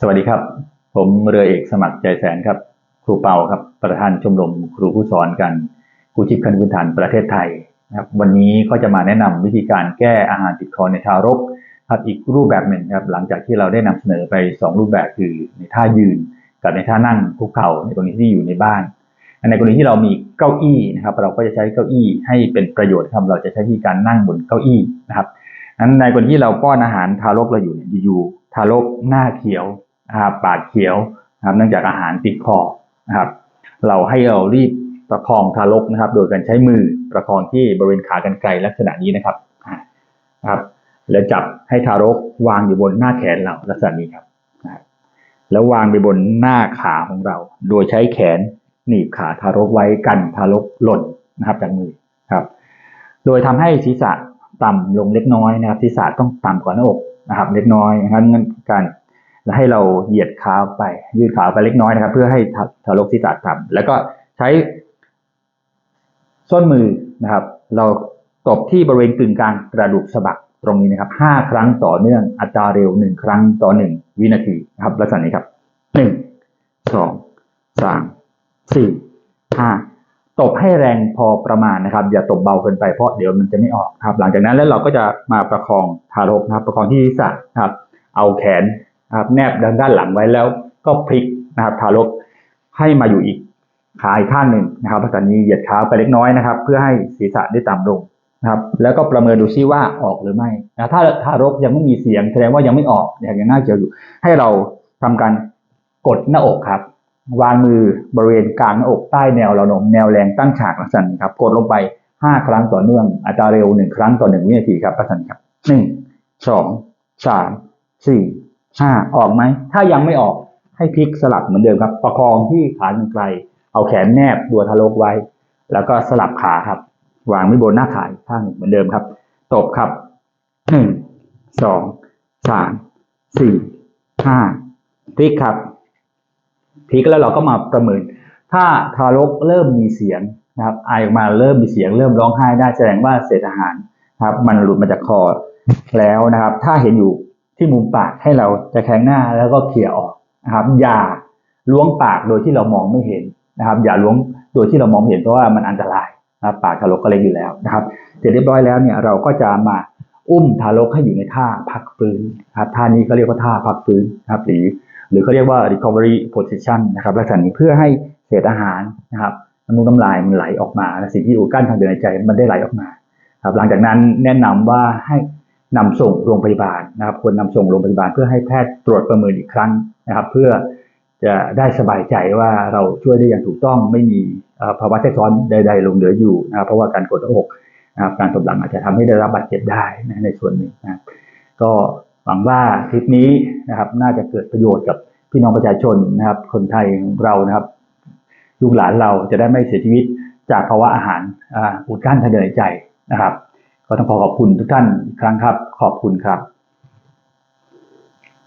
สวัสดีครับ ผมเรือเอกสมัครใจแสนครับ ครูเปาครับประธานชมรมครูผู้สอนกันครูชิพขั้นพื้นฐานประเทศไทยนะครับวันนี้ก็จะมาแนะนำวิธีการแก้อาหารติดคอในทารกครับอีกรูปแบบหนึ่งครับหลังจากที่เราได้นำเสนอไป 2 รูปแบบคือในท่ายืน กับในท่านั่งคุกเข่าในกรณีที่อยู่ในบ้านในกรณีที่เรามีเก้าอี้นะครับเราก็จะใช้เก้าอี้ให้เป็นประโยชน์ครับเราจะใช้วิธีการนั่งบนเก้าอี้นะครับนั้นในกรณีที่เราป้อนอาหารทารกเราอยู่เนี่ยอยู่ทารกหน้าเขียว นะครับปากเขียวนะครับเนื่องจากอาหารติดคอนะครับ เราให้เรารีบประคองทารกนะครับ โดยการใช้มือประคองที่บริเวณขากรรไกรลักษณะนี้นะครับนะครับ แล้วจับให้ทารกวางอยู่บนหน้าแขนเราลักษณะนี้ครับนะแล้ววางไปบนหน้าขาของเรา โดยใช้แขนหนีบขาทารกไว้กันทารกหล่นนะครับจากมือครับ โดยทำให้ศีรษะต่ำลงเล็กน้อยนะครับ ศีรษะต้องต่ำกว่าหน้าอกนะครับ เล็กน้อยนะครับงั้นการ แล้วให้เราเหยียดขาไป ยืดขาไปเล็กน้อยนะครับ เพื่อให้ทารกศีรษะต่ำแล้วก็ใช้ส้นมือนะครับ เราตบที่บริเวณกึ่งกลางกระดูกสะบักตรงนี้นะครับห้าครั้งต่อเนื่องอัตราเร็วหนึ่งครั้งต่อหนึ่งวินาทีนะครับลักษณะนี้ครับหนึ่งสองสามสี่ห้าตบให้แรงพอประมาณนะครับ อย่าตบเบาเกินไปเพราะเดี๋ยวมันจะไม่ออกครับ หลังจากนั้นแล้วเราก็จะมาประคองทารกนะครับ ประคองที่ศีรษะครับ เอาแขน นะครับแนบด้านหลังไว้แล้วก็พลิกนะครับทารกให้มาอยู่อีกขาอีกข้างหนึ่งนะครับลักษณะนี้เหยียดขาไปเล็กน้อยนะครับ เพื่อให้ศีรษะได้ต่ำลงนะครับ แล้วก็ประเมินดูซิว่าออกหรือไม่นะถ้าทารกยังไม่มีเสียงแสดงว่ายังไม่ออกยังน่าเจียวอยู่ ให้เราทำการกดหน้าอกครับ วางมือบริเวณกลางหน้าอกใต้แนวเรานมแนวแรงตั้งฉากลักษณะนี้ครับ กดลงไป 5 ครั้งต่อเนื่อง อัตราเร็ว 1 ครั้งต่อ 1 วินาทีครับลักษณะนี้ครับหนึ่งสองสามสี่ ห้าออกไหม ถ้ายังไม่ออกให้พลิกสลับเหมือนเดิมครับ ประคองที่ขากรรไกล เอาแขนแนบตัวทารกไว้ แล้วก็สลับขาครับ วางไว้บนหน้าขาข้างหนึ่งเหมือนเดิมครับ ตบครับหนึ่งสองสามสี่ห้าพลิกครับพลิกแล้วเราก็มาประเมิน ถ้าทารกเริ่มมีเสียงนะครับไอออกมาเริ่มมีเสียง เริ่มร้องไห้ได้แสดงว่าเศษอาหารครับ มันหลุดมาจากคอแล้วนะครับ ถ้าเห็นอยู่ ที่มุมปากให้เราจะแข็งหน้าแล้วก็เขี่ยออกนะครับอย่าล้วงปากโดยที่เรามองไม่เห็นนะครับ อย่าล้วงโดยที่เรามองเห็นเพราะว่ามันอันตรายนะครับปากทารกก็เล็กอยู่แล้วนะครับเสร็จเรียบร้อยแล้วเนี่ยเราก็จะมาอุ้มทารกให้อยู่ในท่าพักฟื้นนะครับท่านี้เขาเรียกว่าท่าพักฟื้นนะครับหรือหรือเขาเรียกว่า recovery position นะครับลักษณะนี้เพื่อให้เศษอาหารนะครับน้ำมูกน้ำลายมันไหลออกมาสิ่งที่อยู่กั้นทางเดินหายใจมันได้ไหลออกมา ครับหลังจากนั้นแนะนำว่าให้ นำส่งโรงพยาบาลนะครับควรนำส่งโรงพยาบาลเพื่อให้แพทย์ตรวจประเมินอีกครั้งนะครับ เพื่อจะได้สบายใจว่าเราช่วยได้อย่างถูกต้องไม่มีภาวะแทรกซ้อนใด ๆ ลงเหลืออยู่นะครับเพราะว่าการกดหน้าอกนะครับการตบหลังอาจจะทำให้ได้รับบาดเจ็บได้นะในส่วนหนึ่งนะก็หวังว่าคลิปนี้นะครับน่าจะเกิดประโยชน์กับพี่น้องประชาชนนะครับ คนไทยของเรานะครับลูกหลานเราจะได้ไม่เสียชีวิตจากภาวะอาหารอุดกั้นทางเดินหายใจนะครับ ก็ต้องขอขอบคุณทุกท่านอีกครั้งครับ ขอบคุณครับ